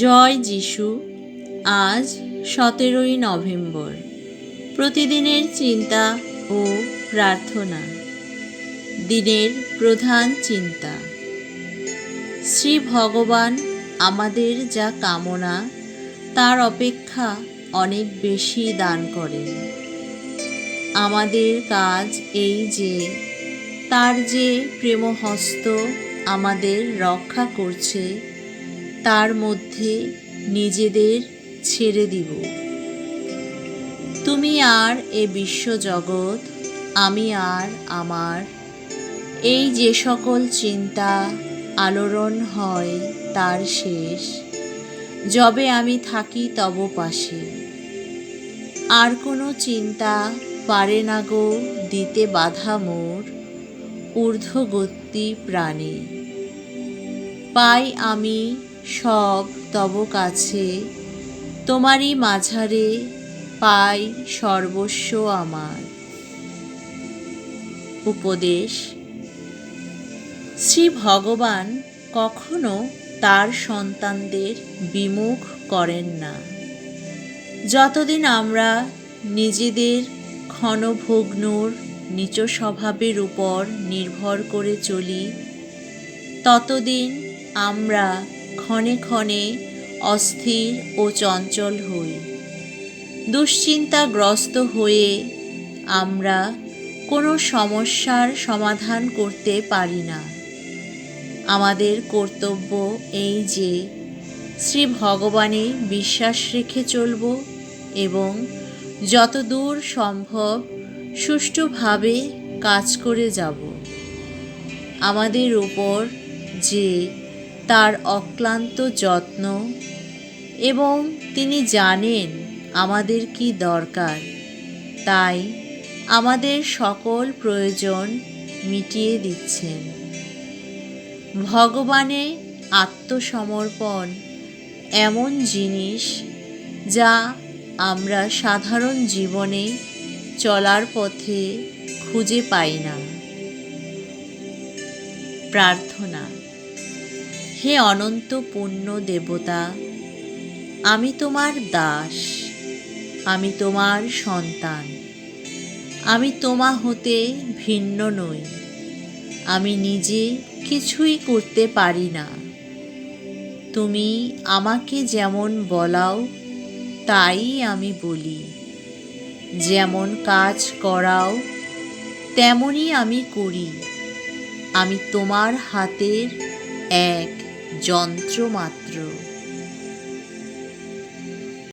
জয় যিশু। আজ সতেরোই নভেম্বর। প্রতিদিনের চিন্তা ও প্রার্থনা। দিনের প্রধান চিন্তা। শ্রী ভগবান আমাদের যা কামনা, তার অপেক্ষা অনেক বেশি দান করেন। আমাদের কাজ এই যে, তার যে প্রেমহস্ত আমাদের রক্ষা করছে তার মধ্যে নিজেদের ছেড়ে দিব। তুমি আর এ বিশ্বজগৎ, আমি আর আমার, এই যে সকল চিন্তা আলোড়ন হয় তার শেষ, যবে আমি থাকি তব পাশে। আর কোনো চিন্তা পারে না গো দিতে বাধা মোর, ঊর্ধ্বগতি প্রাণে। পাই আমি সব তব কাছে, তোমারই মাঝারে পাই সর্বস্ব আমার। উপদেশ, শ্রী ভগবান কখনো তার সন্তানদের বিমুখ করেন না। যতদিন আমরা নিজেদের ক্ষণভগ্নুর নিচ স্বভাবের উপর নির্ভর করে চলি, ততদিন আমরা ক্ষণে ক্ষণে অস্থির ও চঞ্চল হই। দুশ্চিন্তাগ্রস্ত হয়ে আমরা কোনো সমস্যার সমাধান করতে পারি না। আমাদের কর্তব্য এই যে, শ্রী ভগবানে বিশ্বাস রেখে চলব এবং যতদূর সম্ভব সুষ্ঠুভাবে কাজ করে যাব। আমাদের উপর যে তার অক্লান্ত যত্ন এবং তিনি জানেন আমাদের কি দরকার। তাই আমাদের সকল প্রয়োজন মিটিয়ে দিচ্ছেন। ভগবানে আত্মসমর্পণ এমন জিনিস যা আমরা সাধারণ জীবনে চলার পথে খুঁজে পাই না। প্রার্থনা। হে অনন্ত পুণ্য দেবতা, আমি তোমার দাস, আমি তোমার সন্তান, আমি তোমা হতে ভিন্ন নই, আমি নিজে কিছুই করতে পারি না। তুমি আমাকে যেমন বলাও, তাই আমি বলি। যেমন কাজ করাও, তেমনই আমি করি। আমি তোমার হাতের এক যন্ত্র মাত্র